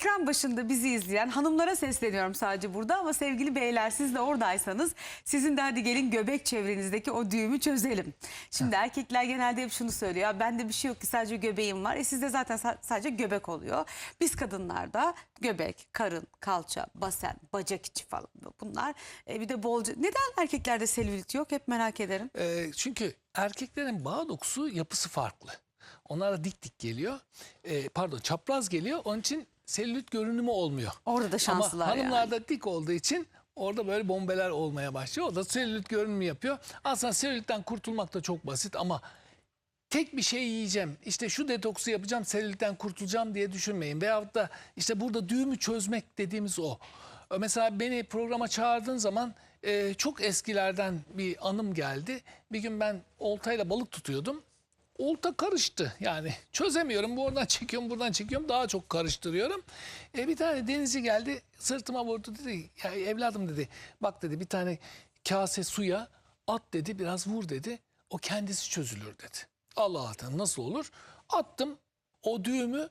ekran başında bizi izleyen hanımlara sesleniyorum sadece burada ama sevgili beyler siz de oradaysanız sizin de hadi gelin göbek çevrenizdeki o düğümü çözelim. Şimdi erkekler genelde hep şunu söylüyor. "Ya Bende bir şey yok ki sadece göbeğim var. E sizde zaten sa- sadece göbek oluyor. Biz kadınlarda göbek, karın, kalça, basen, bacak içi falan bunlar. E bir de bolca. Neden erkeklerde selülit yok? Hep merak ederim. Ee, çünkü erkeklerin bağ dokusu yapısı farklı. Onlara dik dik geliyor. Ee, pardon çapraz geliyor. Onun için selülit görünümü olmuyor. Orada da şanslılar Ama yani. hanımlarda dik olduğu için orada böyle bombeler olmaya başlıyor. O da selülit görünümü yapıyor. Aslında selülitten kurtulmak da çok basit ama tek bir şey yiyeceğim. işte şu detoksu yapacağım, selülitten kurtulacağım diye düşünmeyin. Veyahut da işte burada düğümü çözmek dediğimiz o. Mesela beni programa çağırdığın zaman e, çok eskilerden bir anım geldi. Bir gün ben oltayla balık tutuyordum. Olta karıştı yani çözemiyorum bu oradan çekiyorum buradan çekiyorum daha çok karıştırıyorum. E, bir tane denizci geldi sırtıma vurdu dedi ya evladım dedi bak dedi bir tane kase suya at dedi biraz vur dedi o kendisi çözülür dedi. Allah Allah nasıl olur attım o düğümü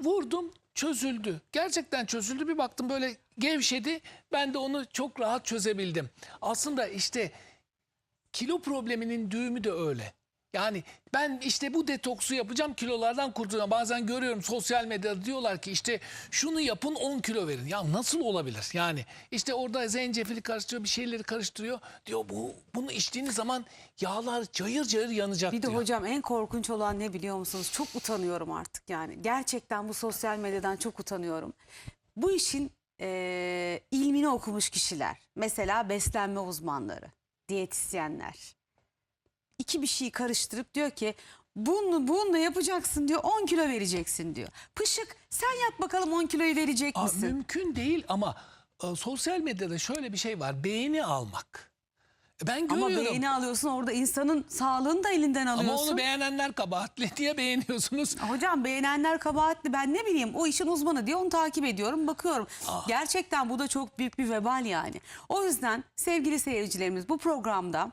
vurdum çözüldü. Gerçekten çözüldü bir baktım böyle gevşedi ben de onu çok rahat çözebildim. Aslında işte kilo probleminin düğümü de öyle. Yani ben işte bu detoksu yapacağım kilolardan kurtulacağım. Bazen görüyorum sosyal medyada diyorlar ki işte şunu yapın 10 kilo verin. Ya nasıl olabilir? Yani işte orada zencefili karıştırıyor bir şeyleri karıştırıyor. Diyor bu bunu içtiğiniz zaman yağlar cayır cayır yanacak Bir de diyor. hocam en korkunç olan ne biliyor musunuz? Çok utanıyorum artık yani. Gerçekten bu sosyal medyadan çok utanıyorum. Bu işin eee, ilmini okumuş kişiler. Mesela beslenme uzmanları, diyetisyenler. İki bir şeyi karıştırıp diyor ki bunu bununla yapacaksın diyor 10 kilo vereceksin diyor. Pışık sen yap bakalım 10 kiloyu verecek Aa, misin? mümkün değil ama e, sosyal medyada şöyle bir şey var. Beğeni almak. E, Ben görüyorum. Ama beğeni alıyorsun orada insanın sağlığını da elinden Ama alıyorsun. onu beğenenler kabahatli diye beğeniyorsunuz. Hocam beğenenler kabahatli ben ne bileyim o işin uzmanı diye onu takip ediyorum bakıyorum. Gerçekten bu da çok büyük bir vebal yani. O yüzden sevgili seyircilerimiz bu programda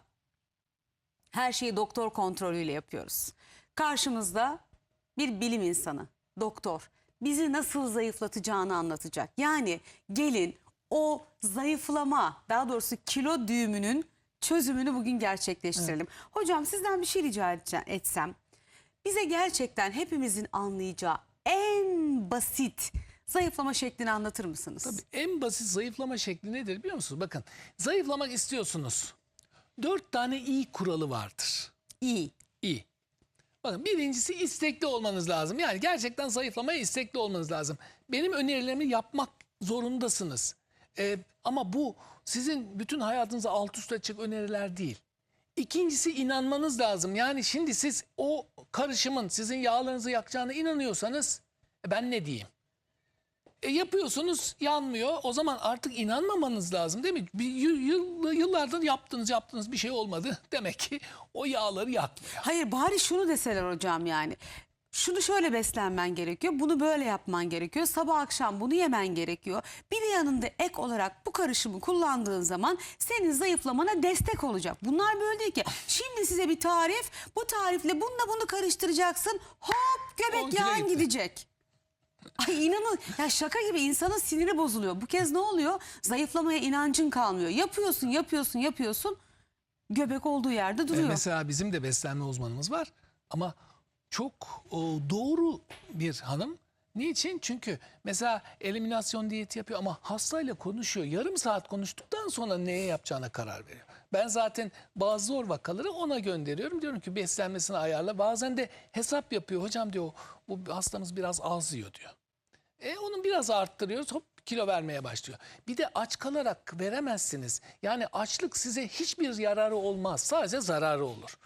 her şeyi doktor kontrolüyle yapıyoruz. Karşımızda bir bilim insanı, doktor bizi nasıl zayıflatacağını anlatacak. Yani gelin o zayıflama daha doğrusu kilo düğümünün çözümünü bugün gerçekleştirelim. Hocam sizden bir şey rica etsem. Bize gerçekten hepimizin anlayacağı en basit zayıflama şeklini anlatır mısınız? Tabii en basit zayıflama şekli nedir biliyor musunuz? Bakın zayıflamak istiyorsunuz. Dört tane iyi kuralı vardır. İyi. İyi. Bakın birincisi istekli olmanız lazım. Yani gerçekten zayıflamaya istekli olmanız lazım. Benim önerilerimi yapmak zorundasınız. Ee, ama bu sizin bütün hayatınızı alt üst edecek öneriler değil. İkincisi inanmanız lazım. Yani şimdi siz o karışımın sizin yağlarınızı yakacağına inanıyorsanız e, ben ne diyeyim? E, yapıyorsunuz yanmıyor. O zaman artık inanmamanız lazım değil mi? Bir yıl, yıl- yıllardır yaptınız yaptınız bir şey olmadı. Demek ki o yağları yakmıyor. Hayır bari şunu deseler hocam yani. Şunu şöyle beslenmen gerekiyor, bunu böyle yapman gerekiyor, sabah akşam bunu yemen gerekiyor. Bir de yanında ek olarak bu karışımı kullandığın zaman senin zayıflamana destek olacak. Bunlar böyle değil ki. Şimdi size bir tarif, bu tarifle bununla bunu karıştıracaksın, hop göbek yağın gitti. gidecek. Ay inanın ya şaka gibi insanın siniri bozuluyor. Bu kez ne oluyor? Zayıflamaya inancın kalmıyor. Yapıyorsun, yapıyorsun, yapıyorsun. Göbek olduğu yerde E, duruyor. mesela bizim de beslenme uzmanımız var ama çok o, doğru bir hanım. Niçin? Çünkü mesela eliminasyon diyeti yapıyor ama hastayla konuşuyor. Yarım saat konuştuktan sonra neye yapacağına karar veriyor. Ben zaten bazı zor vakaları ona gönderiyorum. Diyorum ki beslenmesini ayarla. Bazen de hesap yapıyor. Hocam diyor bu hastamız biraz az yiyor diyor. E onu biraz arttırıyoruz hop kilo vermeye başlıyor. Bir de aç kalarak veremezsiniz. Yani açlık size hiçbir yararı olmaz. Sadece zararı olur.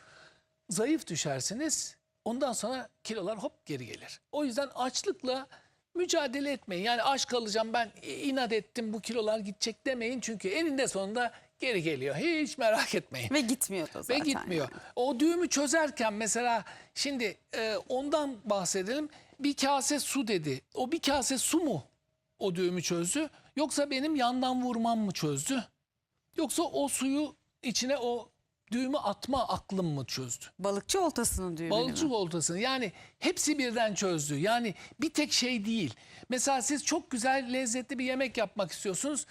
Zayıf düşersiniz ondan sonra kilolar hop geri gelir. O yüzden açlıkla mücadele etmeyin. Yani aç kalacağım ben inat ettim bu kilolar gidecek demeyin. Çünkü eninde sonunda geri geliyor. Hiç merak etmeyin. Ve gitmiyor da zaten. Ve gitmiyor. yani. O düğümü çözerken mesela şimdi e, ondan bahsedelim. Bir kase su dedi. O bir kase su mu o düğümü çözdü? Yoksa benim yandan vurmam mı çözdü? Yoksa o suyu içine o düğümü atma aklım mı çözdü? Balıkçı oltasının düğümünü Balıkçı mü? oltasını yani hepsi birden çözdü. Yani bir tek şey değil. Mesela siz çok güzel lezzetli bir yemek yapmak istiyorsunuz.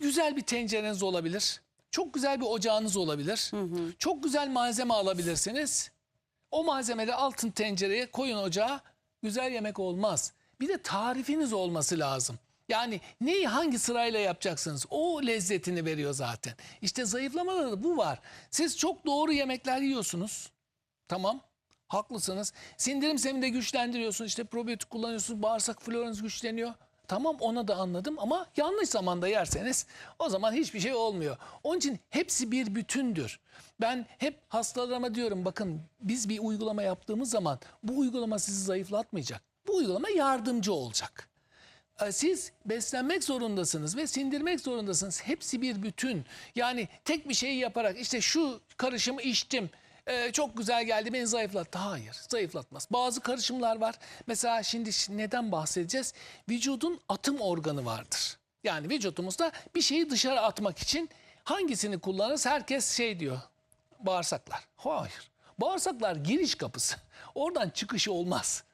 Güzel bir tencereniz olabilir. Çok güzel bir ocağınız olabilir. Çok güzel malzeme alabilirsiniz. O malzemeleri altın tencereye koyun ocağa. Güzel yemek olmaz. Bir de tarifiniz olması lazım. Yani neyi hangi sırayla yapacaksınız? O lezzetini veriyor zaten. İşte zayıflamada da bu var. Siz çok doğru yemekler yiyorsunuz. Tamam. Haklısınız. Sindirim sistemini de güçlendiriyorsunuz. İşte probiyotik kullanıyorsunuz. Bağırsak floranız güçleniyor. Tamam ona da anladım ama yanlış zamanda yerseniz o zaman hiçbir şey olmuyor. Onun için hepsi bir bütündür. Ben hep hastalarıma diyorum bakın biz bir uygulama yaptığımız zaman bu uygulama sizi zayıflatmayacak. Bu uygulama yardımcı olacak. E, Siz beslenmek zorundasınız ve sindirmek zorundasınız. Hepsi bir bütün. Yani tek bir şeyi yaparak işte şu karışımı içtim. e, çok güzel geldi beni zayıflattı. Hayır zayıflatmaz. Bazı karışımlar var. Mesela şimdi neden bahsedeceğiz? Vücudun atım organı vardır. Yani vücudumuzda bir şeyi dışarı atmak için hangisini kullanırız? Herkes şey diyor. Bağırsaklar. Hayır. Bağırsaklar giriş kapısı. Oradan çıkışı olmaz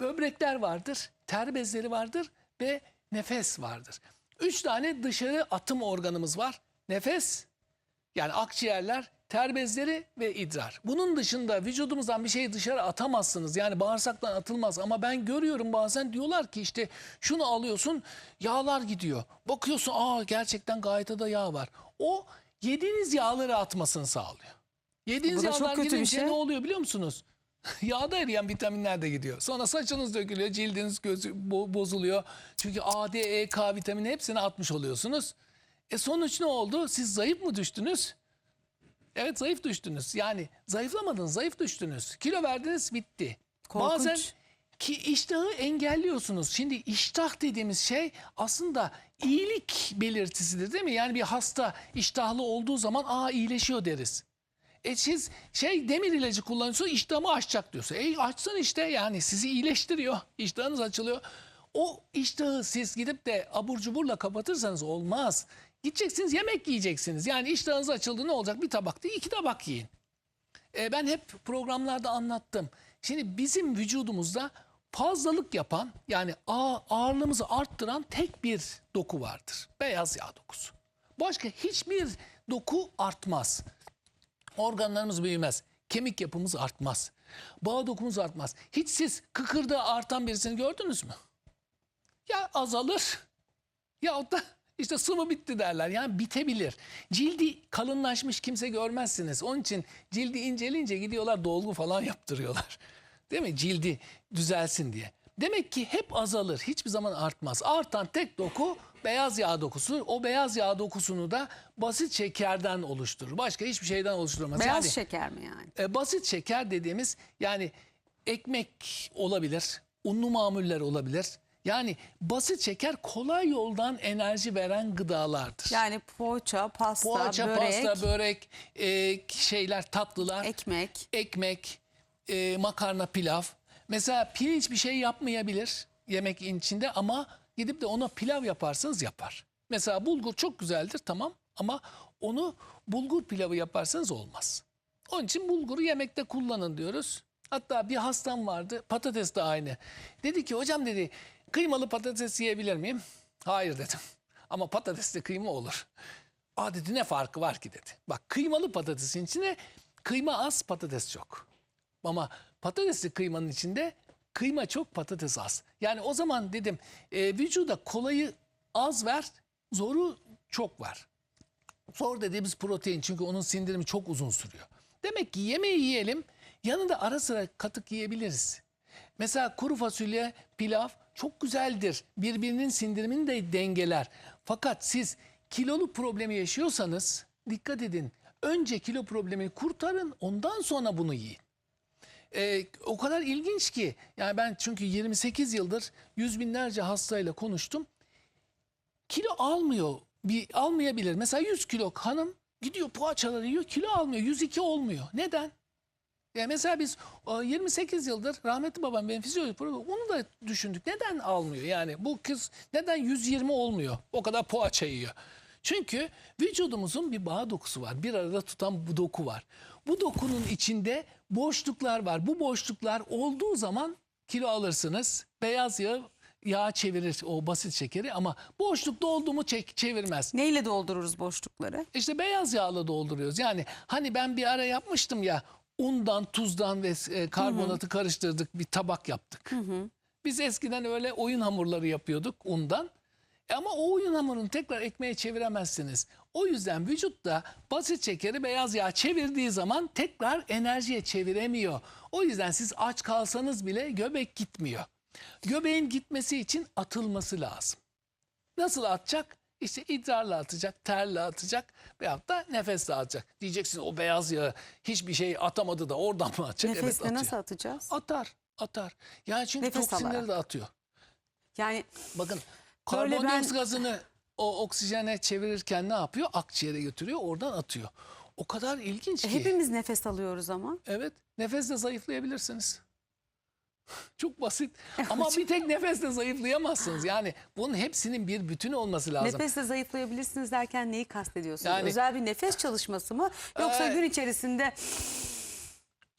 böbrekler vardır, ter bezleri vardır ve nefes vardır. Üç tane dışarı atım organımız var. Nefes, yani akciğerler, ter bezleri ve idrar. Bunun dışında vücudumuzdan bir şeyi dışarı atamazsınız. Yani bağırsaktan atılmaz ama ben görüyorum bazen diyorlar ki işte şunu alıyorsun yağlar gidiyor. Bakıyorsun aa gerçekten gayet de yağ var. O yediğiniz yağları atmasını sağlıyor. Yediğiniz da yağlar gidince şey. ne oluyor biliyor musunuz? Yağda eriyen vitaminler de gidiyor. Sonra saçınız dökülüyor, cildiniz gözü bo- bozuluyor. Çünkü A, D, E, K vitamini hepsini atmış oluyorsunuz. E sonuç ne oldu? Siz zayıf mı düştünüz? Evet zayıf düştünüz. Yani zayıflamadınız, zayıf düştünüz. Kilo verdiniz, bitti. Korkunç. Bazen ki iştahı engelliyorsunuz. Şimdi iştah dediğimiz şey aslında iyilik belirtisidir değil mi? Yani bir hasta iştahlı olduğu zaman aa iyileşiyor deriz. E siz şey demir ilacı kullanıyorsunuz iştahımı açacak diyorsun. E açsın işte yani sizi iyileştiriyor. İştahınız açılıyor. O iştahı siz gidip de abur cuburla kapatırsanız olmaz. Gideceksiniz yemek yiyeceksiniz. Yani iştahınız açıldı ne olacak? Bir tabak değil iki tabak yiyin. E, ben hep programlarda anlattım. Şimdi bizim vücudumuzda fazlalık yapan yani ağ- ağırlığımızı arttıran tek bir doku vardır. Beyaz yağ dokusu. Başka hiçbir doku artmaz. Organlarımız büyümez. Kemik yapımız artmaz. Bağ dokumuz artmaz. Hiç siz kıkırda artan birisini gördünüz mü? Ya azalır ya da işte sıvı bitti derler. Yani bitebilir. Cildi kalınlaşmış kimse görmezsiniz. Onun için cildi incelince gidiyorlar dolgu falan yaptırıyorlar. Değil mi? Cildi düzelsin diye. Demek ki hep azalır. Hiçbir zaman artmaz. Artan tek doku beyaz yağ dokusu. O beyaz yağ dokusunu da basit şekerden oluşturur. Başka hiçbir şeyden oluşturmaz. Beyaz Yani- şeker mi yani? e, basit şeker dediğimiz yani ekmek olabilir, unlu mamuller olabilir. Yani basit şeker kolay yoldan enerji veren gıdalardır. Yani poğaça, pasta, Poğaça, börek, pasta, börek, e, şeyler, tatlılar, ekmek. ekmek, e, makarna, pilav. Mesela pirinç bir şey yapmayabilir yemek içinde ama gidip de ona pilav yaparsanız yapar. Mesela bulgur çok güzeldir tamam ama onu bulgur pilavı yaparsanız olmaz. Onun için bulguru yemekte kullanın diyoruz. Hatta bir hastam vardı patates de aynı. Dedi ki hocam dedi kıymalı patates yiyebilir miyim? Hayır dedim. Ama patatesle kıyma olur. Aa dedi ne farkı var ki dedi. Bak kıymalı patatesin içine kıyma az patates çok. Ama patatesli kıymanın içinde kıyma çok patates az. Yani o zaman dedim e, vücuda kolayı az ver zoru çok var. Zor dediğimiz protein çünkü onun sindirimi çok uzun sürüyor. Demek ki yemeği yiyelim yanında ara sıra katık yiyebiliriz. Mesela kuru fasulye, pilav çok güzeldir. Birbirinin sindirimini de dengeler. Fakat siz kilolu problemi yaşıyorsanız dikkat edin. Önce kilo problemini kurtarın ondan sonra bunu yiyin. Ee, o kadar ilginç ki yani ben çünkü 28 yıldır yüz binlerce hastayla konuştum. Kilo almıyor. Bir almayabilir. Mesela 100 kilo hanım gidiyor poğaçaları yiyor kilo almıyor. 102 olmuyor. Neden? Ya mesela biz e, 28 yıldır rahmetli babam benim fizyoloji programı onu da düşündük. Neden almıyor? Yani bu kız neden 120 olmuyor? O kadar poğaça yiyor. Çünkü vücudumuzun bir bağ dokusu var. Bir arada tutan bu doku var. Bu dokunun içinde boşluklar var. Bu boşluklar olduğu zaman kilo alırsınız. Beyaz yağ yağ çevirir o basit şekeri ama boşluk doldu mu çek, çevirmez. Neyle doldururuz boşlukları? İşte beyaz yağla dolduruyoruz. Yani hani ben bir ara yapmıştım ya undan, tuzdan ve e, karbonatı karıştırdık bir tabak yaptık. Biz eskiden öyle oyun hamurları yapıyorduk undan. Ama o oyun hamurunu tekrar ekmeğe çeviremezsiniz. O yüzden vücutta basit şekeri beyaz yağ çevirdiği zaman tekrar enerjiye çeviremiyor. O yüzden siz aç kalsanız bile göbek gitmiyor. Göbeğin gitmesi için atılması lazım. Nasıl atacak? İşte idrarla atacak, terle atacak veyahut da nefesle atacak. Diyeceksin o beyaz yağı hiçbir şey atamadı da oradan mı atacak? Nefesle evet, atıyor. nasıl atacağız? Atar, atar. Yani çünkü Nefes toksinleri alarak. de atıyor. Yani Bakın karbondioksit ben- gazını o oksijene çevirirken ne yapıyor? Akciğere götürüyor, oradan atıyor. O kadar ilginç ki. hepimiz nefes alıyoruz ama. Evet, nefesle zayıflayabilirsiniz. Çok basit. E, Ama bir tek nefesle zayıflayamazsınız. Yani bunun hepsinin bir bütün olması lazım. Nefesle zayıflayabilirsiniz derken neyi kastediyorsunuz? Yani- Özel bir nefes çalışması mı? Yoksa Ee, gün içerisinde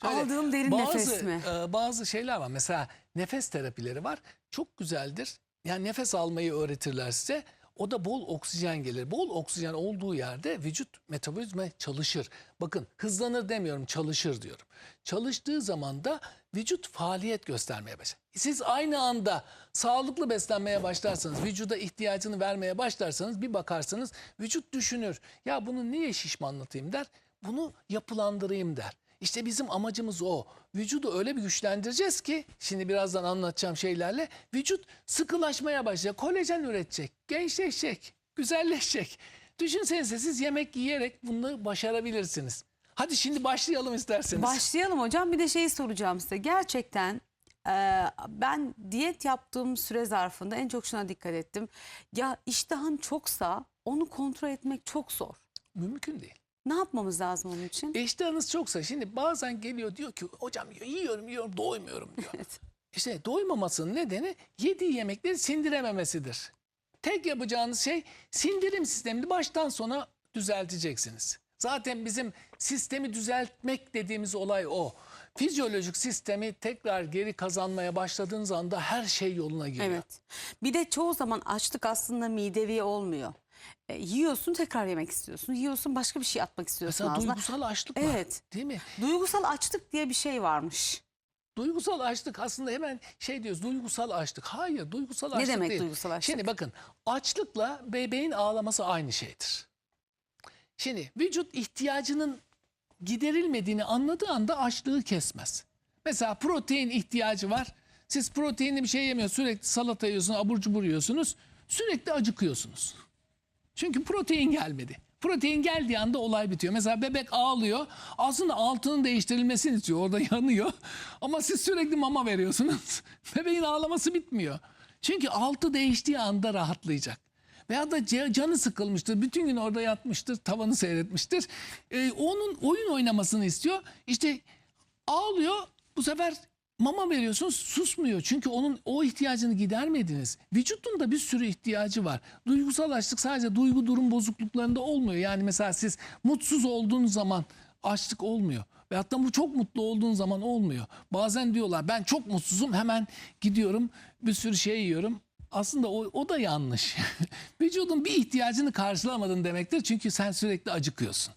Şöyle, aldığım derin bazı, nefes mi? e, bazı şeyler var. Mesela nefes terapileri var. Çok güzeldir. Yani nefes almayı öğretirler size. O da bol oksijen gelir. Bol oksijen olduğu yerde vücut metabolizma çalışır. Bakın hızlanır demiyorum çalışır diyorum. Çalıştığı zaman da vücut faaliyet göstermeye başlar. Siz aynı anda sağlıklı beslenmeye başlarsanız, vücuda ihtiyacını vermeye başlarsanız bir bakarsınız vücut düşünür. Ya bunu niye şişmanlatayım der. Bunu yapılandırayım der. İşte bizim amacımız o. Vücudu öyle bir güçlendireceğiz ki şimdi birazdan anlatacağım şeylerle vücut sıkılaşmaya başlayacak. Kolajen üretecek, gençleşecek, güzelleşecek. Düşünsenize siz yemek yiyerek bunu başarabilirsiniz. Hadi şimdi başlayalım isterseniz. Başlayalım hocam. Bir de şeyi soracağım size. Gerçekten e, ben diyet yaptığım süre zarfında en çok şuna dikkat ettim. Ya iştahın çoksa onu kontrol etmek çok zor. Mümkün değil. Ne yapmamız lazım onun için? İştahınız çoksa şimdi bazen geliyor diyor ki hocam yiyorum yiyorum doymuyorum diyor. Evet. İşte doymamasının nedeni yediği yemekleri sindirememesidir. Tek yapacağınız şey sindirim sistemini baştan sona düzelteceksiniz. Zaten bizim sistemi düzeltmek dediğimiz olay o. Fizyolojik sistemi tekrar geri kazanmaya başladığınız anda her şey yoluna giriyor. Evet. Bir de çoğu zaman açlık aslında midevi olmuyor. E, yiyorsun tekrar yemek istiyorsun. Yiyorsun başka bir şey atmak istiyorsun Mesela ağzına. duygusal açlık var. Evet. Değil mi? Duygusal açlık diye bir şey varmış. Duygusal açlık aslında hemen şey diyoruz duygusal açlık. Hayır duygusal Ne açlık demek değil. duygusal açlık? Şimdi bakın açlıkla bebeğin ağlaması aynı şeydir. Şimdi vücut ihtiyacının giderilmediğini anladığı anda açlığı kesmez. Mesela protein ihtiyacı var. Siz proteinli bir şey yemiyorsunuz. Sürekli salata yiyorsunuz, abur cubur yiyorsunuz. Sürekli acıkıyorsunuz. Çünkü protein gelmedi. Protein geldiği anda olay bitiyor. Mesela bebek ağlıyor. Aslında altının değiştirilmesini istiyor. Orada yanıyor. Ama siz sürekli mama veriyorsunuz. Bebeğin ağlaması bitmiyor. Çünkü altı değiştiği anda rahatlayacak. Veya da ca- canı sıkılmıştır. Bütün gün orada yatmıştır. Tavanı seyretmiştir. Ee, onun oyun oynamasını istiyor. İşte ağlıyor. Bu sefer mama veriyorsunuz susmuyor. Çünkü onun o ihtiyacını gidermediniz. Vücudun da bir sürü ihtiyacı var. Duygusal açlık sadece duygu durum bozukluklarında olmuyor. Yani mesela siz mutsuz olduğunuz zaman açlık olmuyor. Veyahut da bu çok mutlu olduğun zaman olmuyor. Bazen diyorlar ben çok mutsuzum hemen gidiyorum bir sürü şey yiyorum. Aslında o, o da yanlış. Vücudun bir ihtiyacını karşılamadın demektir. Çünkü sen sürekli acıkıyorsun.